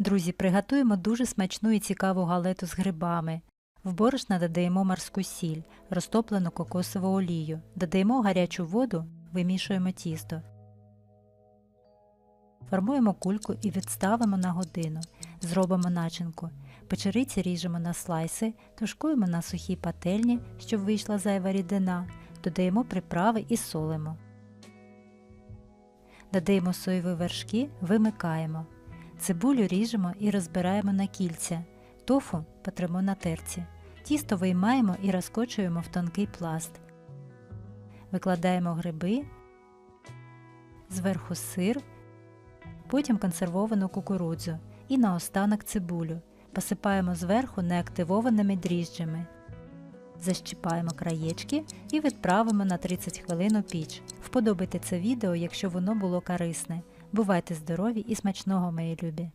Друзі, приготуємо дуже смачну і цікаву галету з грибами. В борошна додаємо морську сіль, розтоплену кокосову олію, додаємо гарячу воду, вимішуємо тісто. Формуємо кульку і відставимо на годину. Зробимо начинку. Печериці ріжемо на слайси, тушкуємо на сухій пательні, щоб вийшла зайва рідина, додаємо приправи і солимо. Додаємо соєві вершки, вимикаємо. Цибулю ріжемо і розбираємо на кільця. Тофу потримо на терці. Тісто виймаємо і розкочуємо в тонкий пласт. Викладаємо гриби, зверху сир, потім консервовану кукурудзу і наостанок цибулю. Посипаємо зверху неактивованими дріжджами. Защіпаємо краєчки і відправимо на 30 хвилин у піч. Вподобайте це відео, якщо воно було корисне. Бувайте здорові і смачного, мої любі!